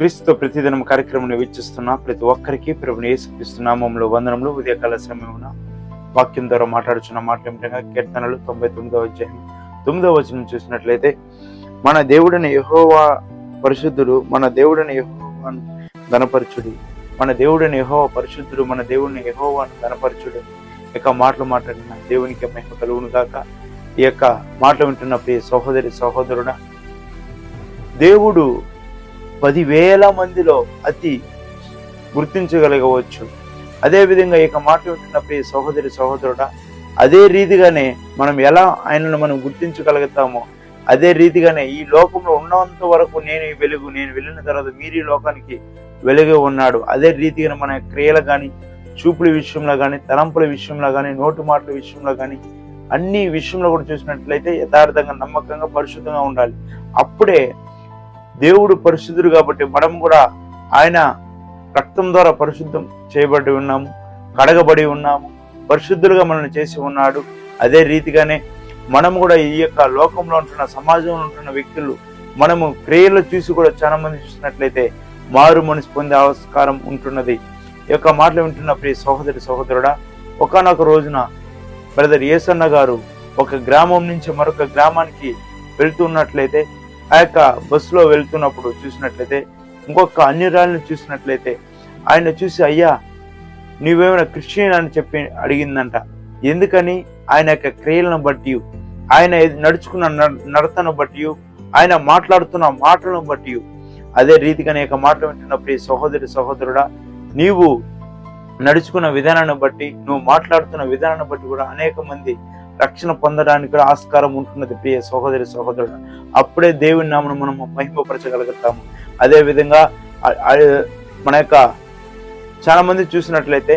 క్రీస్తు ప్రతిదినం కార్యక్రమం వీక్షిస్తున్న ప్రతి ఒక్కరికి ప్రభుని యేసుక్రీస్తు నామంలో వందనంలో ఉదయకాల సమయమున వాక్యం ద్వారా మాట్లాడుచున్న మాట ఏమిటంగా కీర్తనలు తొంభై తొమ్మిదవ అధ్యాయం. తొమ్మిదవ వచనం చూసినట్లయితే మన దేవుడిని యహోవా పరిశుద్ధుడు మన దేవుడని యహోవాను ధనపరచుడు మన దేవుడని యహోవా పరిశుద్ధుడు మన దేవుడిని యహోవాను ధనపరచుడు ఇక యొక్క మాటలు మాట్లాడిన దేవునికి మహిమ కలుగును గాక. ఈ యొక్క మాటలు వింటున్న ప్రియ సహోదరి సహోదరుడా దేవుడు పదివేల మందిలో అతి గుర్తించగలగవచ్చు. అదేవిధంగా ఇక మాట వింటున్న ప్రియ సహోదరి సహోదరుడా అదే రీతిగానే మనం ఎలా ఆయనను మనం గుర్తించగలుగుతామో అదే రీతిగానే ఈ లోకంలో ఉన్నంత వరకు నేను ఈ వెలుగు నేను వెళ్ళిన తర్వాత మీరు ఈ లోకానికి వెలుగు ఉన్నాడు. అదే రీతిగా మన క్రియలు కానీ చూపుల విషయంలో కానీ తలంపుల విషయంలో కానీ నోటు మాటల విషయంలో కానీ అన్ని విషయంలో కూడా చూసినట్లయితే యథార్థంగా నమ్మకంగా పరిశుద్ధంగా ఉండాలి. అప్పుడే దేవుడు పరిశుద్ధుడు కాబట్టి మనం కూడా ఆయన రక్తం ద్వారా పరిశుద్ధం చేయబడి ఉన్నాము కడగబడి ఉన్నాము పరిశుద్ధులుగా మనల్ని చేసి ఉన్నాడు. అదే రీతిగానే మనం కూడా ఈ యొక్క లోకంలో ఉంటున్న సమాజంలో ఉంటున్న వ్యక్తులు మనము క్రియలు చూసి కూడా చాలా మంది చూసినట్లయితే మారు మనసు పొందే ఆవిష్కారం ఉంటున్నది. ఈ యొక్క మాటలు వింటున్న ప్రియ సహోదరి సహోదరుడా ఒకనొక రోజున బ్రదర్ ఏసన్న గారు ఒక గ్రామం నుంచి మరొక గ్రామానికి వెళ్తున్నట్లయితే ఆ యొక్క బస్సులో వెళ్తున్నప్పుడు చూసినట్లయితే ఇంకొక అన్యురాలను చూసినట్లయితే ఆయన చూసి అయ్యా నీవేమైనా క్రిస్టియన్ అని చెప్పి అడిగిందంట. ఎందుకని? ఆయన యొక్క క్రియలను బట్టి ఆయన నడుచుకున్న నడతను బట్టి ఆయన మాట్లాడుతున్న మాటలను బట్టి అదే రీతిగా నీ యొక్క మాటలు వింటున్న ప్రియ సహోదరి సహోదరుడా నీవు నడుచుకున్న విధానాన్ని బట్టి నువ్వు మాట్లాడుతున్న విధానాన్ని బట్టి కూడా అనేక మంది రక్షణ పొందడానికి కూడా ఆస్కారం ఉంటున్నది. ప్రియ సహోదరి సహోదరుడు అప్పుడే దేవుని నామను మనం మహిమపరచగలుగుతాము. అదే విధంగా మన యొక్క చాలా మంది చూసినట్లయితే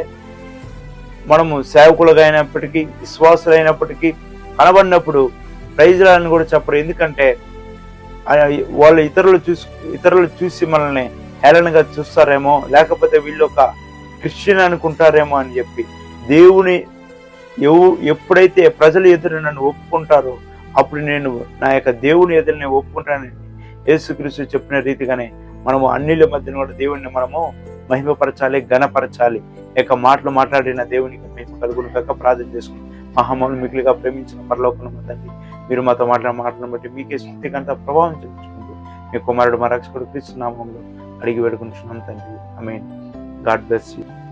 మనము సేవకులుగా అయినప్పటికీ విశ్వాసులైనప్పటికీ కనబడినప్పుడు ప్రైజులని కూడా చెప్పరు. ఎందుకంటే వాళ్ళు ఇతరులు చూసి ఇతరులు చూసి మనల్ని హేళనగా చూస్తారేమో లేకపోతే వీళ్ళు ఒక క్రిస్టియన్ అనుకుంటారేమో అని చెప్పి దేవుని ఎవు ఎప్పుడైతే ప్రజలు ఎదురు నన్ను ఒప్పుకుంటారో అప్పుడు నేను నా యొక్క దేవుని ఎదురు నేను ఒప్పుకుంటానని యేసుక్రీస్తు చెప్పిన రీతిగానే మనము అన్నిల మధ్యన కూడా దేవుణ్ణి మనము మహిమపరచాలి ఘనపరచాలి. యొక్క మాటలు మాట్లాడిన దేవునికి మేము కలుగును కాక ప్రార్థన చేసుకుని మహామౌలు మిగిలిగా ప్రేమించిన పరలోకం తండ్రి మీరు మాతో మాట్లాడిన మాటలను బట్టి మీకే శక్తికంత ప్రభావం చూపించుకుంటూ మీ కుమారుడు మా రక్షకుడు క్రీస్తు నామంలో అడిగి పెడుకుంటున్నాం తండ్రి. I mean God bless you.